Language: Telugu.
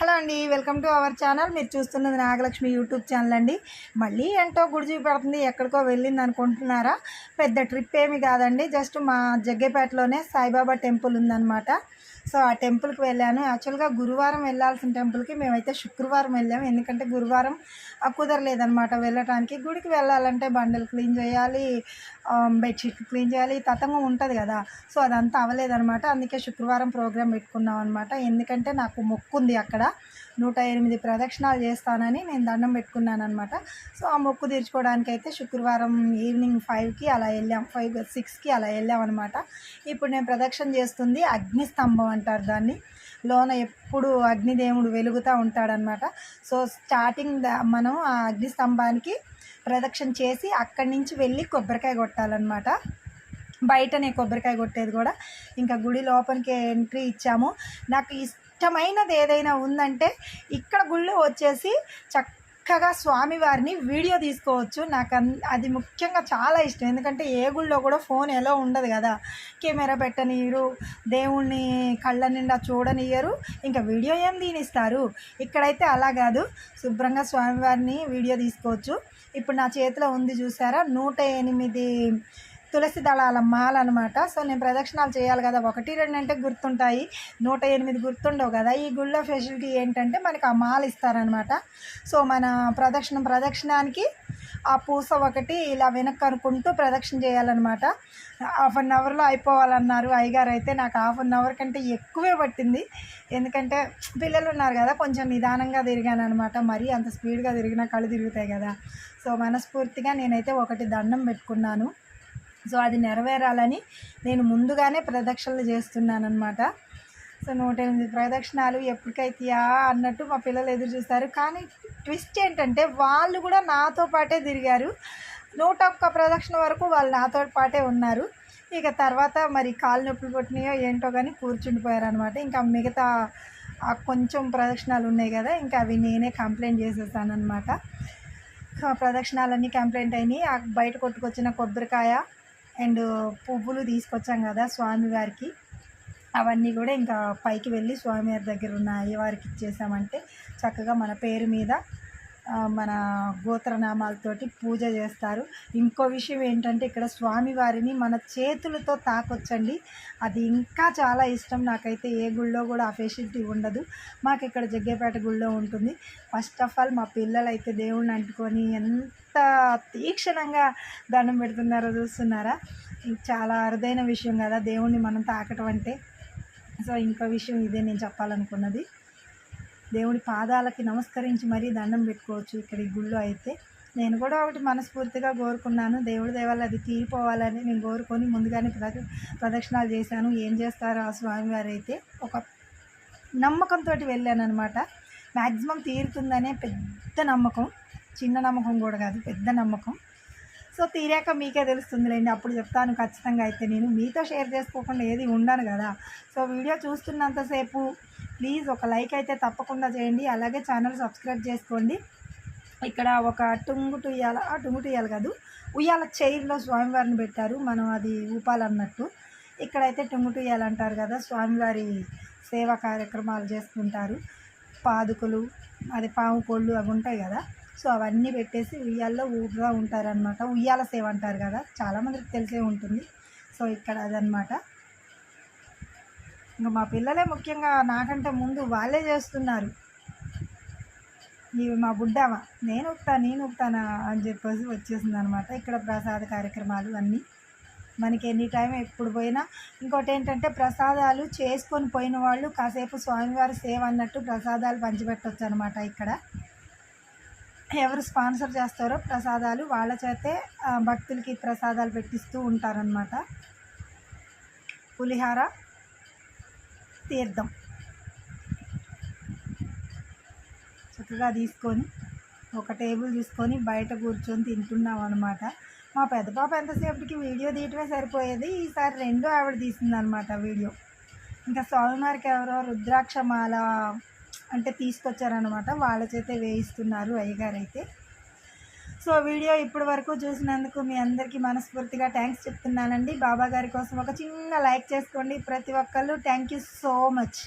హలో అండి వెల్కమ్ టు అవర్ ఛానల్. మీరు చూస్తున్నది నాగలక్ష్మి యూట్యూబ్ ఛానల్ అండి. మళ్ళీ ఏంటో గుడి చూపెడుతుంది ఎక్కడికో వెళ్ళింది అనుకుంటున్నారా? పెద్ద ట్రిప్ ఏమి కాదండి. జస్ట్ మా జగ్గేపేటలోనే సాయిబాబా టెంపుల్ ఉందన్నమాట. సో ఆ టెంపుల్కి వెళ్ళాను. యాక్చువల్గా గురువారం వెళ్ళాల్సిన టెంపుల్కి మేమైతే శుక్రవారం వెళ్ళాము ఎందుకంటే గురువారం ఆ కుదరలేదనమాట వెళ్ళటానికి. గుడికి వెళ్ళాలంటే బండలు క్లీన్ చేయాలి బెడ్షీట్ క్లీన్ చేయాలి తతంగం ఉంటుంది కదా. సో అదంతా అవ్వలేదనమాట అందుకే శుక్రవారం ప్రోగ్రామ్ పెట్టుకున్నాం అనమాట ఎందుకంటే నాకు మొక్కుంది అక్కడ. నూట ఎనిమిది ప్రదక్షిణాలు చేస్తానని నేను దండం పెట్టుకున్నాను అనమాట సో ఆ మొక్కు తీర్చుకోవడానికి అయితే శుక్రవారం ఈవినింగ్ ఫైవ్కి అలా వెళ్ళాం. ఫైవ్ సిక్స్కి అలా వెళ్ళాం అనమాట ఇప్పుడు నేను ప్రదక్షిణ చేస్తుంది అగ్నిస్తంభం అంటారు దాన్ని. లోన ఎప్పుడు అగ్నిదేవుడు వెలుగుతూ ఉంటాడనమాట సో స్టార్టింగ్ మనం ఆ అగ్నిస్తంభానికి ప్రదక్షిణ చేసి అక్కడి నుంచి వెళ్ళి కొబ్బరికాయ కొట్టాలన్నమాట. బయటనే కొబ్బరికాయ కొట్టేది కూడా. ఇంకా గుడి లోపలికి ఎంట్రీ ఇచ్చాము. నాకు ఇష్టమైనది ఏదైనా ఉందంటే ఇక్కడ గుళ్ళు వచ్చేసి చక్కగా స్వామివారిని వీడియో తీసుకోవచ్చు. నాకు అన్- అది ముఖ్యంగా చాలా ఇష్టం. ఎందుకంటే ఏ గుళ్ళో కూడా ఫోన్ ఎలా ఉండదు కదా. కెమెరా పెట్టనీయరు దేవుణ్ణి కళ్ళ నిండా చూడనియరు ఇంకా వీడియో ఏం తీనిస్తారు? ఇక్కడైతే అలా కాదు. శుభ్రంగా స్వామివారిని వీడియో తీసుకోవచ్చు. ఇప్పుడు నా చేతిలో ఉంది చూసారా? నూట ఎనిమిది తులసి దళాల మాల అనమాట సో నేను ప్రదక్షిణాలు చేయాలి కదా. ఒకటి రెండు అంటే గుర్తుంటాయి. నూట ఎనిమిది గుర్తుండవు కదా. ఈ గుళ్ళో ఫెసిలిటీ ఏంటంటే మనకి ఆ మాల ఇస్తారనమాట సో మన ప్రదక్షిణం ప్రదక్షిణానికి ఆ పూస ఒకటి ఇలా వెనక్కి అనుకుంటూ ప్రదక్షిణ చేయాలన్నమాట. హాఫ్ అన్ అవర్లో అయిపోవాలన్నారు. అయ్యగారు అయితే నాకు హాఫ్ అన్ అవర్ కంటే ఎక్కువే పట్టింది. ఎందుకంటే పిల్లలు ఉన్నారు కదా కొంచెం నిదానంగా తిరిగాను అనమాట మరీ అంత స్పీడ్గా తిరిగినా కళ్ళు తిరుగుతాయి కదా. సో మనస్ఫూర్తిగా నేనైతే ఒకటి దండం పెట్టుకున్నాను. సో అది నెరవేరాలని నేను ముందుగానే ప్రదక్షిణలు చేస్తున్నాను అనమాట సో నూట ఎనిమిది ప్రదక్షిణాలు ఎప్పటికైతాయా అన్నట్టు మా పిల్లలు ఎదురు చూస్తారు. కానీ ట్విస్ట్ ఏంటంటే వాళ్ళు కూడా నాతో పాటే తిరిగారు. నూట ఒక్క ప్రదక్షిణ వరకు వాళ్ళు నాతో పాటే ఉన్నారు. ఇక తర్వాత మరి కాలు నొప్పులు కొట్టినాయో ఏంటో కానీ కూర్చుండిపోయారు అనమాట ఇంకా మిగతా కొంచెం ప్రదక్షిణాలు ఉన్నాయి కదా ఇంకా అవి నేనే కంప్లైంట్ చేసేసాను అనమాట ప్రదక్షిణాలన్నీ కంప్లైంట్ అయినాయి. ఆ బయట కొట్టుకొచ్చిన కొబ్బరికాయ అండ్ పువ్వులు తీసుకొచ్చాం కదా స్వామివారికి అవన్నీ కూడా ఇంకా పైకి వెళ్ళి స్వామివారి దగ్గర ఉన్న అయ్యవారికి ఇచ్చేసామంటే చక్కగా మన పేరు మీద మన గోత్రనామాలతోటి పూజ చేస్తారు. ఇంకో విషయం ఏంటంటే ఇక్కడ స్వామివారిని మన చేతులతో తాకొచ్చండి. అది ఇంకా చాలా ఇష్టం. నాకైతే ఏ గుళ్ళో కూడా ఆ ఫెసిలిటీ ఉండదు. మాకు ఇక్కడ జగ్గేపేట గుళ్ళో ఉంటుంది. ఫస్ట్ ఆఫ్ ఆల్ మా పిల్లలు అయితే దేవుణ్ణి అంటుకొని ఎంత తీక్షణంగా దండం పెడుతున్నారో చూస్తున్నారా? చాలా అరుదైన విషయం కదా. దేవుణ్ణి మనం తాకటం అంటే. సో ఇంకో విషయం ఇదే నేను చెప్పాలనుకున్నది. దేవుడి పాదాలకి నమస్కరించి మరీ దండం పెట్టుకోవచ్చు ఇక్కడ ఈ గుళ్ళో అయితే. నేను కూడా ఒకటి మనస్ఫూర్తిగా కోరుకున్నాను. దేవుడి దేవాలి అది తీరిపోవాలని నేను కోరుకొని ముందుగానే ప్రద ప్రదక్షిణాలు చేశాను. ఏం చేస్తారో ఆ స్వామివారు అయితే ఒక నమ్మకంతో వెళ్ళాను అనమాట మ్యాక్సిమం తీరుతుందనే పెద్ద నమ్మకం. చిన్న నమ్మకం కూడా కాదు పెద్ద నమ్మకం. సో తీరాక మీకే తెలుస్తుందిలేండి. అప్పుడు చెప్తాను ఖచ్చితంగా అయితే నేను. మీతో షేర్ చేసుకోకుండా ఏది ఉండను కదా. సో వీడియో చూస్తున్నంతసేపు ప్లీజ్ ఒక లైక్ అయితే తప్పకుండా చేయండి. అలాగే ఛానల్ సబ్స్క్రైబ్ చేసుకోండి. ఇక్కడ ఒక టుంగుటు ఉయ్యాల ఆ టుంగుటు కాదు ఉయ్యాల చైర్లో స్వామివారిని పెట్టారు. మనం అది ఊపాలన్నట్టు ఇక్కడైతే టుంగుటు ఉయ్యాల అంటారు కదా స్వామివారి సేవా కార్యక్రమాలు చేసుకుంటారు. పాదుకలు అది పాము కోళ్ళు అవి ఉంటాయి కదా సో అవన్నీ పెట్టేసి ఉయ్యాల్లో ఊపుగా ఉంటారనమాట ఉయ్యాల సేవ అంటారు కదా చాలామందికి తెలిసే ఉంటుంది. సో ఇక్కడ అదనమాట ఇంకా మా పిల్లలే ముఖ్యంగా నాకంటే ముందు వాళ్ళే చేస్తున్నారు. ఇవి మా బుడ్డామ. నేను ఉప్తా నేను ఉప్తానా అని చెప్పేసి వచ్చేసింది అనమాట ఇక్కడ ప్రసాద కార్యక్రమాలు అన్నీ. మనకి ఎనీ టైం ఎప్పుడు పోయినా ఇంకోటి ఏంటంటే ప్రసాదాలు చేసుకొని పోయిన వాళ్ళు కాసేపు స్వామివారి సేవ అన్నట్టు ప్రసాదాలు పంచిపెట్టవచ్చు అనమాట ఇక్కడ. ఎవరు స్పాన్సర్ చేస్తారో ప్రసాదాలు వాళ్ళ చేతే భక్తులకి ప్రసాదాలు పెట్టిస్తూ ఉంటారనమాట పులిహార తీర్థం చక్కగా తీసుకొని ఒక టేబుల్ తీసుకొని బయట కూర్చొని తింటున్నాం అనమాట మా పెద్ద పాప ఎంతసేపటికి వీడియో తీయటమే సరిపోయేది. ఈసారి రెండో ఆవిడ తీసింది అనమాట వీడియో. ఇంకా స్వామివారికి ఎవరో రుద్రాక్షమాల అంటే తీసుకొచ్చారనమాట వాళ్ళ చేతే వేయిస్తున్నారు అయ్యగారు అయితే సో వీడియో ఇప్పటి వరకు చూసినందుకు మీ అందరికీ మనస్ఫూర్తిగా థ్యాంక్స్ చెప్తున్నానండి. బాబా గారి కోసం ఒక చిన్న లైక్ చేసుకోండి. ప్రతి ఒక్కళ్ళు థ్యాంక్ యూ సో మచ్.